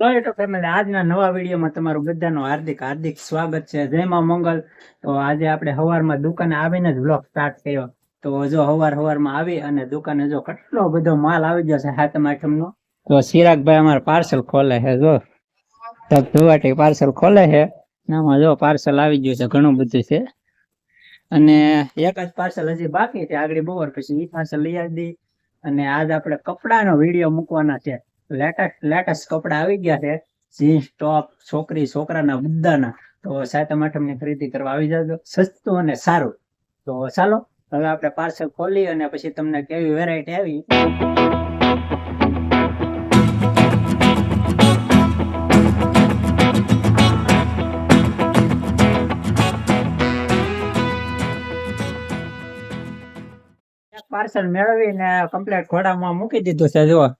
તો YouTube family આજના નવા વિડીયોમાં તમારું બધાનું હાર્દિક હાર્દિક સ્વાગત છે. જય મંગલ. તો આજે આપણે સવારમાં દુકાને આવીને જ બ્લોગ સ્ટાર્ટ કર્યો. તો જો સવાર હવારમાં આવી અને દુકાને જો કેટલો બધો માલ આવી ગયો છે હાથમ આઠમનો. તો સિરાગભાઈ અમારે પાર્સલ ખોલે છે, જો. ધુવાટી પાર્સલ ખોલે છે. આમાં જો પાર્સલ આવી ગયું છે, ઘણું બધું છે. અને એક જ પાર્સલ હજી બાકી છે, આગળ બપોર પછી એ પાર્સલ લઈ આવી દી અને આજ આપણે કપડાનો વીડિયો મૂકવાના છે. લેટેસ્ટ લેટેસ્ટ કપડા આવી ગયા છે. જીન્સ, ટોપ, છોકરી, છોકરાના, બધાના. તો સાતમ આઠમની ખરીદી કરવા આવી જાજો. સસ્તું અને સારું. તો ચાલો, હવે આપણે પાર્સલ ખોલી અને પછી તમને કેવી વેરાયટી આવી. પાર્સલ મેળવીને કમ્પ્લેટ ખોડામાં મૂકી દીધું છે જો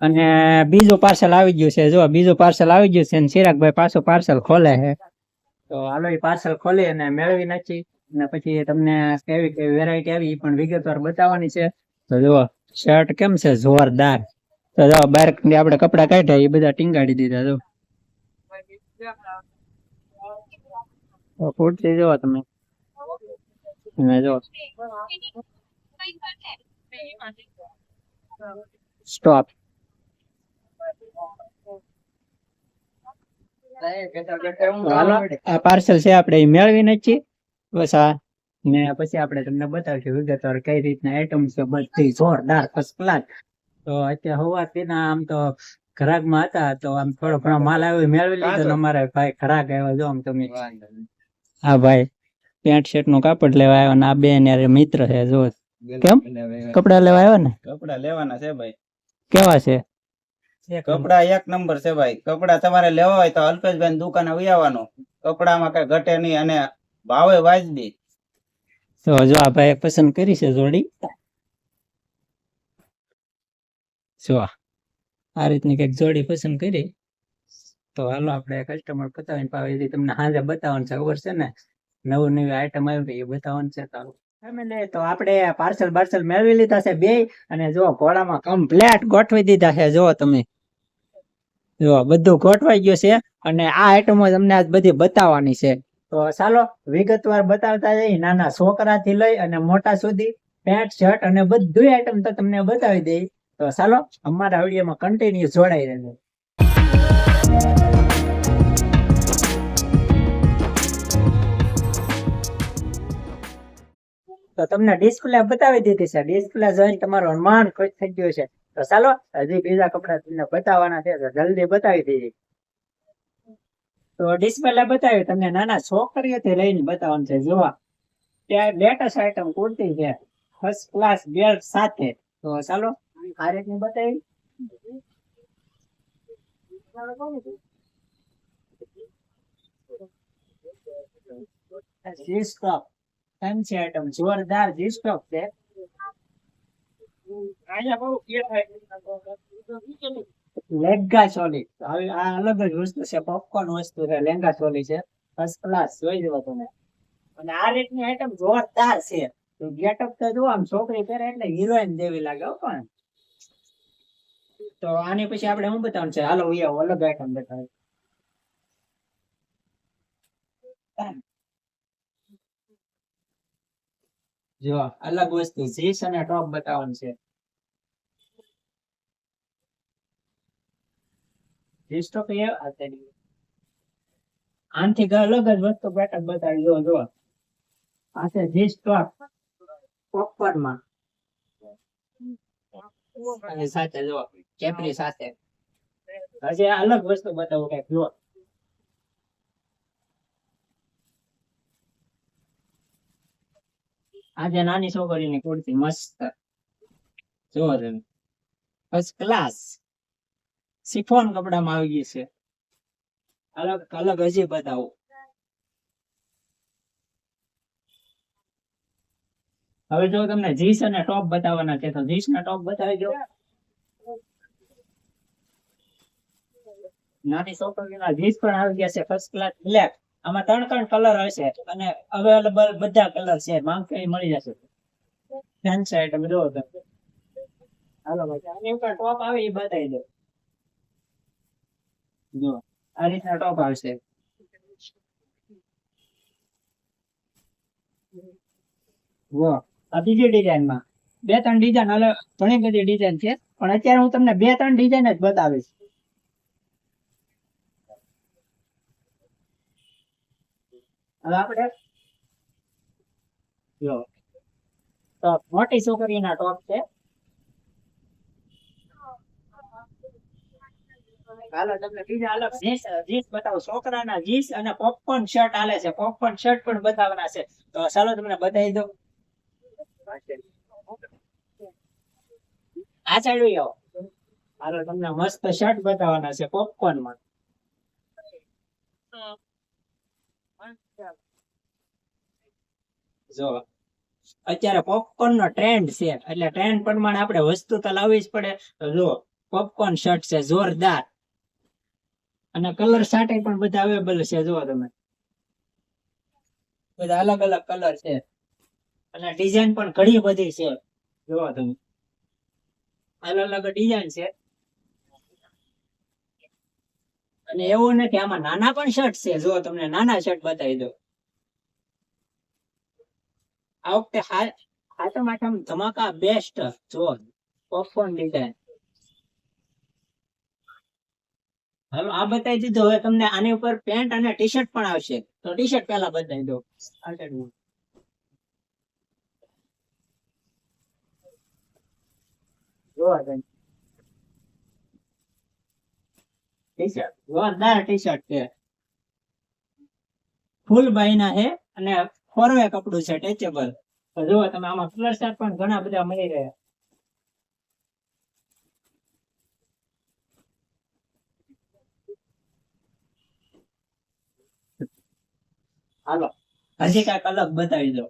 અને બીજું પાર્સલ આવી ગયું છે. જો બીજું પાર્સલ આવી ગયું છે અને ચિરાગભાઈ પાછું પાર્સલ ખોલે છે. તો હાલો એ પાર્સલ ખોલી અને મેળવી નાખી. અને પછી તમને કેવી કેવી વેરાયટી આવી પણ વિગતવાર બતાવવાની છે. તો જુઓ શર્ટ કેમ છે? જોરદાર. તો જો બાર આપણે કપડા કાઢ્યા, એ બધા ટીંગાડી દીધા. જો તો કુર્તી જુઓ તમે. અને જો સ્ટોપ આ પાર્સલ છે આપણે મેળવીને જ છીએ બસ આ ને પછી આપણે તમને બતાવશું વિગતવાર કઈ રીતના આઈટમ છે બધી જોરદાર ફર્સ્ટ ક્લાસ તો અત્યારે સવારથી ના આમ તો ખરાકમાં હતા તો આમ થોડો ઘણો માલ આવ્યો મેળવી લીધો અમારે ભાઈ ખરાક આવ્યો જો આમ તમે. હા ભાઈ. પેન્ટ શર્ટનું કાપડ લેવા આવ્યો ને આ બેન યાર મિત્ર છે જો. કેમ? કપડા લેવા આવ્યો ને? કપડા લેવાના છે ભાઈ. કેવા છે? કપડા એક નંબર છે ભાઈ. કપડા તમારે લેવા હોય તો અલ્પેશભાઈ દુકાને ઉઈ આવવાનું. કપડામાં કઈ ઘટે નહીં અને ભાવે વાજબી. તો જો આ ભાઈ પસંદ કરી છે જોડી. જો આ રીતની કંઈક જોડી પસંદ કરી. તો હાલો આપણે કસ્ટમર બતાવીને પાવે તમને હાજર બતાવવાનું છે. ખબર છે ને? નવું નવી આઈટમ આવી એ બતાવવાનું છે તો. ફેમિલી તો આપણે પાર્સલ બાર્સલ મેળવી લીધા છે બે અને જો ઘોડામાં કમ્પ્લેટ ગોઠવી દીધા છે. જો તમે જો, બધું ગોઠવાઈ ગયું છે અને આ આઈટમો તમને આજ બધી બતાવવાની છે. તો ચાલો, વિગતવાર બતાવતા જઈએ. નાના છોકરાથી લઈ અને મોટા સુધી પેન્ટ શર્ટ અને બધું આઈટમ તો તમને બતાવી દઈ તો ચાલો, અમારા વિડીયોમાં કન્ટિન્યુ જોડાઈ રહેજો. તો તમને ડિસ્પ્લે બતાવી દીધી છે. ડિસ્પ્લે જોઈને તમારું અનુમાન ખુશ થઈ ગયું છે. તો ચાલો, હજી બીજા કપડા તમને બતાવવાના છે, તો જલ્દી બતાવી દઈએ તો ડિસ્પ્લે બતાવ્યું તમને નાના છોકરીઓથી લઈને બતાવવાનું છે જોવા ત્યાં લેટેસ્ટ આઈટમ કુર્તી છે ફર્સ્ટ ક્લાસ બેલ્ટ સાથે. તો ચાલો, આ રીતની બતાવી. જોરદાર જી સ્ટોક છે. લેંગા ચોલી. હવે આ અલગ જ વસ્તુ છે પોપકોર્ન વસ્તુ છે, લેંગા ચોલી છે. ફર્સ્ટ ક્લાસ જોઈ જુઓ તમે. અને આ રીતની આઈટમ જોરદાર છે. તો ગેટઅપ તો જો આમ છોકરી પહેરે એટલે હિરોઈન જેવી લાગે હો પણ. તો આની પછી આપણે શું બતાવવાનું છે? હાલો ઉયા અલગ આઈટમ બતાવે. જો અલગ વસ્તુ જીન્સ અને ટોપ બતાવવાનું છે. જીન્સ ટોપ અલગ જ વસ્તુ પેટર્ન બતાવી. જો જો આ છે જીન્સ ટોપ પોપકોર્નમાં સાથે જો કેપરી સાથે. હજી અલગ વસ્તુ બતાવું કંઈક જો આજે નાની છોકરીની કુર્તી મસ્ત. જોવો તમે. ફર્સ્ટ ક્લાસ સિફોન કપડામાં આવી ગઈ છે. અલગ અલગ હજી બતાવો. હવે જો તમને જીસ અને ટોપ બતાવવાના છે, તો જીસ ના ટોપ બતાવી દો. નાની છોકરીના જીન્સ પણ આવી ગયા છે ફર્સ્ટ ક્લાસ બ્લેક આમાં ત્રણ ત્રણ કલર હશે અને અવેલેબલ બધા કલર છે. માંગ તો એ મળી જશે? ફેન્સી આઈટમ જોવો તમે હાલો ભાઈ આની ઉપર ટોપ આવે એ બતાવી દો. જો આ રીતના ટોપ આવશે. જો આ બીજી ડિઝાઇનમાં બે ત્રણ ડિઝાઇન અલગ ઘણી બધી ડિઝાઇન છે. પણ અત્યારે હું તમને બે ત્રણ ડિઝાઇન જ બતાવીશ. હવે આપણે જો ટોપ મોટી છોકરીના ટોપ છે. હાલો અને પોપકોર્ન શર્ટ આલે છે. પોપકોર્ન શર્ટ પણ બતાવવાના છે. તો ચાલો તમને બતાવી દઉં. આ આવો હાલો, તમને મસ્ત શર્ટ બતાવવાના છે પોપકોર્ન જો, અત્યારે પોપકોર્ન નો ટ્રેન્ડ છે. એટલે ટ્રેન્ડ પ્રમાણે આપણે વસ્તુ તો લાવવી જ પડે. જો પોપકોર્ન શર્ટ છે, જોરદાર. અને કલર સાથે પણ બધા અવેલેબલ છે, જુઓ તમે. બધા અલગ અલગ કલર છે. અને ડિઝાઇન પણ ઘણી બધી છે. જુઓ તમે. અલગ અલગ ડિઝાઇન છે. અને એવું નથી, આમાં નાના પણ શર્ટ છે. જો તમને, નાના શર્ટ બતાવી દો આ વખતે હાથમ આઠમ ધમાકા બેસ્ટ જો પોપકોર્ન ડિઝાઇન હાલો, આ બતાવી દીધું. હવે તમને આની ઉપર પેન્ટ અને ટી શર્ટ પણ આવશે. તો ટી શર્ટ પહેલા બતાવી દો ટી ટી શર્ટ છે. ફૂલ બાઈના છે અને ફોરવે કપડું છે ટેચેબલ તો જુઓ તમે આમાં કલર શર્ટ પણ ઘણા બધા મળી રહ્યા. હાલો. હજી કાંઈક અલગ બતાવી દો.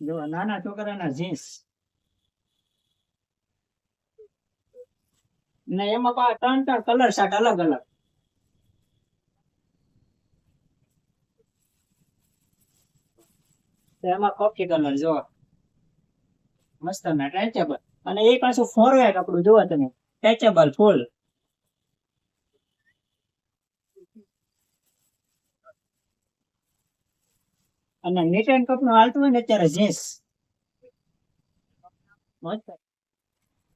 જો નાના છોકરાના જીન્સ ને એમાં ત્રણ ત્રણ કલર શાર્ટ અલગ અલગ. એમાં કોફી કલર જો મસ્ત ના અને એ પાછું ફોરવે કપડું જોવો તમે. ટેચેબલ ફૂલ અને નીટ એન્ડ કપનું હાલતું હોય ને અત્યારે જીન્સ.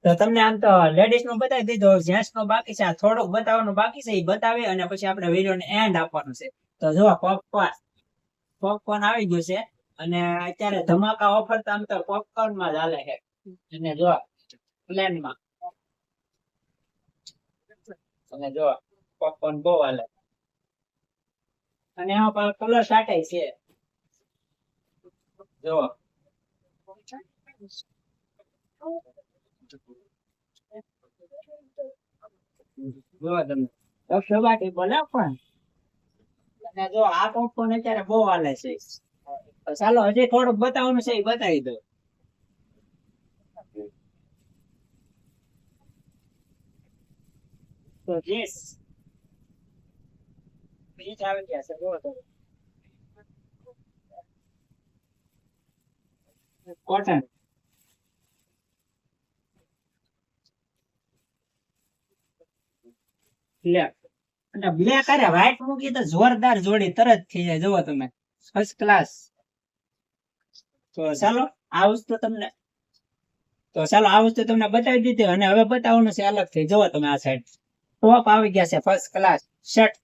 તો તમને આમ તો લેડીઝનું બતાવી દીધું. જેન્ટ્સનું બાકી છે. થોડુંક બતાવવાનું બાકી છે. એ બતાવી અને પછી આપણે વીડિયો ને એન્ડ આપવાનું છે. તો જો પોપકોર્ન પોપકોર્ન આવી ગયું છે. અને અત્યારે ધમાકા ઓફર તો આમ તો પોપકોર્નમાં ચાલે છે. અને જો પ્લેનમાં. અને જો પોપકોર્ન બહુ હાલે. અને એમાં પણ કલર સાટે છે. જો. જો તમે બોલે પણ. અને જો આ પોપકોર્ન અત્યારે બહુ હાલે છે. ચાલો, હજી થોડુંક બતાવવાનું છે એ બતાવી દો. બ્લેક અને બ્લેક અરે વ્હાઈટ મૂકી તો જોરદાર જોડી, તરત થઈ જાય, જુઓ તમે. ફર્સ્ટ ક્લાસ તો ચાલો, આ વસ્તુ તમને બતાવી દીધી અને હવે બતાવવાનું છે અલગ થઈ જુઓ તમે આ સાઈડ ટોપ આવી ગયા છે ફર્સ્ટ ક્લાસ શર્ટ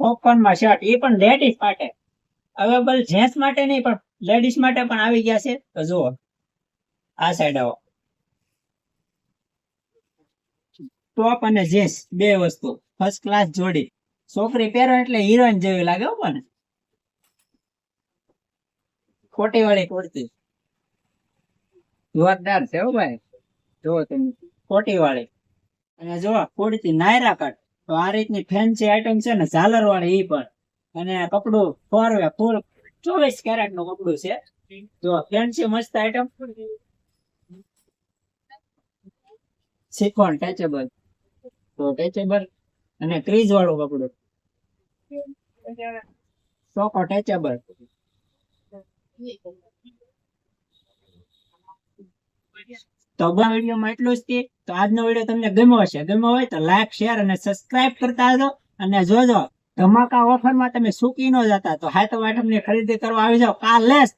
ઓપનમાં શર્ટ એ પણ લેડીઝ માટે. અવેલેબલ જેન્ટ્સ માટે નહીં, પણ લેડીઝ માટે પણ આવી ગયા છે. તો જુઓ. આ સાઈડ આવો. ટોપ અને જીન્સ બે વસ્તુ. ફર્સ્ટ ક્લાસ જોડી. છોકરી પહેરો એટલે હિરોઈન જેવી લાગે પણ ખોટી વાળી કુર્તી. જોરદાર છે હો ભાઈ. જો તમે ખોટી વાળી અને જો કુર્તી નાયરા કટ. તો આ રીતની ફેન્સી આઈટમ છે ને ઝાલર વાળી ઈ પણ. અને કપડું ફોરવે ફૂલ ચોવીસ કેરેટનું કપડું છે. જો ફેન્સી મસ્ત આઈટમ સિકોન ટેચેબલ તો ટેચેબલ અને ક્રીઝ વાળું કપડું. ચોકો ટેચેબલ તો આ વિડીયોમાં એટલું જ તે તો આજનો વીડિયો તમને ગમ્યો હશે, ગમ્યો હોય તો લાઈક શેર અને સબસ્ક્રાઇબ કરતા રહો અને જોજો, ધમાકા ઓફરમાં તમે સુકી ન જતા. તો હાથો આઠમ ખરીદી કરવા આવી જાઓ, કાલે જ